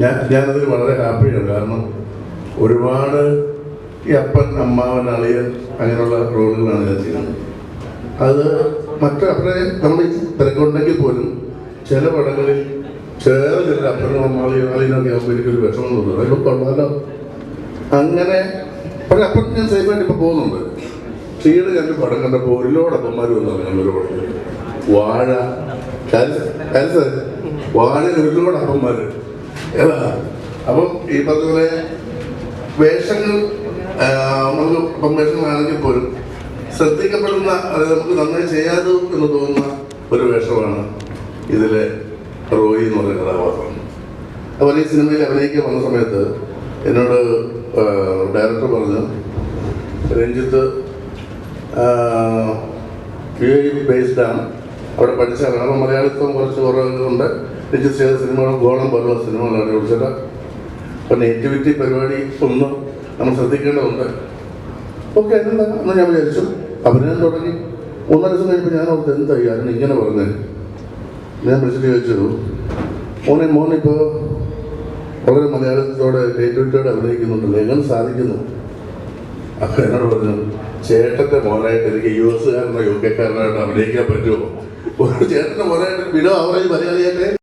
ഞാൻ ഞാനതിൽ വളരെ ഹാപ്പിയാണ്. കാരണം ഒരുപാട് ഈ അപ്പൻ അമ്മാവൻ അളിയൻ അങ്ങനെയുള്ള റോളുകളാണ് ഞാൻ ചെയ്യുന്നത്. അത് മറ്റേ അപ്പനെ നമ്മൾ തിരക്കുണ്ടെങ്കിൽ പോലും ചില പടങ്ങളിൽ ചേർന്ന് ചില അപ്പനും അമ്മാളിയും അളിയനൊക്കെ ആകുമ്പോൾ എനിക്കൊരു വിഷമം തോന്നുന്നു അതിപ്പോൾ കൊള്ളാലോ. അങ്ങനെ പക്ഷെ അപ്പം ഞാൻ സേഫായിട്ട് ഇപ്പോൾ പോകുന്നുണ്ട്. ക്ഷീട് രണ്ട് പടം കണ്ടപ്പോൾ ഒരുലോടപ്പന്മാർ വന്നു ഞങ്ങളൊരു പടത്തിൽ. വാഴ വാഴ ഒരുലോടപ്പന്മാർ ഏതാ? അപ്പം ഈ പറഞ്ഞ വേഷങ്ങൾ നമുക്ക് ഇപ്പം വേഷങ്ങളാണെങ്കിൽ പോലും ശ്രദ്ധിക്കപ്പെടുന്ന അതായത് നമുക്ക് നന്നായി ചെയ്യാതെ എന്ന് തോന്നുന്ന ഒരു വേഷമാണ് ഇതിലെ റോയി എന്ന് പറയുന്ന കഥാപാത്രം. അതുപോലെ ഈ സിനിമയിൽ അഭിനയിക്കാൻ വന്ന സമയത്ത് എന്നോട് ഡയറക്ടർ പറഞ്ഞു രഞ്ജിത്ത് യു എ ബേസ്ഡ് ആണ്. അവിടെ പഠിച്ച അപ്പോൾ മലയാളിത്വം കുറച്ച് കുറവുണ്ട്. രജിസ്റ്റർ ചെയ്ത സിനിമകൾ ഗോളം പോലുള്ള സിനിമകളാണ് വിളിച്ചത് അപ്പോൾ നേറ്റിവിറ്റി പരിപാടി ഒന്നും നമ്മൾ ശ്രദ്ധിക്കേണ്ടതുണ്ട്. ഓക്കെ എന്താ? എന്ന് ഞാൻ വിചാരിച്ചു. അഭിനയം തുടങ്ങി. ഒന്നര ദിവസം കഴിഞ്ഞപ്പോൾ ഞാൻ ഓർത്ത് എന്താ ഞാൻ ഇങ്ങനെ പറഞ്ഞത് ഞാൻ വിളിച്ചിട്ട് ചോദിച്ചു. മോനെ മോനിപ്പോൾ വളരെ മലയാളത്തോടെ നേറ്റിവിറ്റിയോടെ അഭിനയിക്കുന്നുണ്ടല്ലോ. എങ്ങനെ സാധിക്കുന്നു? അപ്പോൾ എന്നോട് പറഞ്ഞു ചേട്ടന്റെ മോനായിട്ട് എനിക്ക് യു എസ്സുകാരനോ യു കെക്കാരനായിട്ട് അഭിനയിക്കാൻ പറ്റുമോ? ഒരു ചേട്ടന് മോനായിട്ട് വിടോ അവരായി മലയാളിയായിട്ട്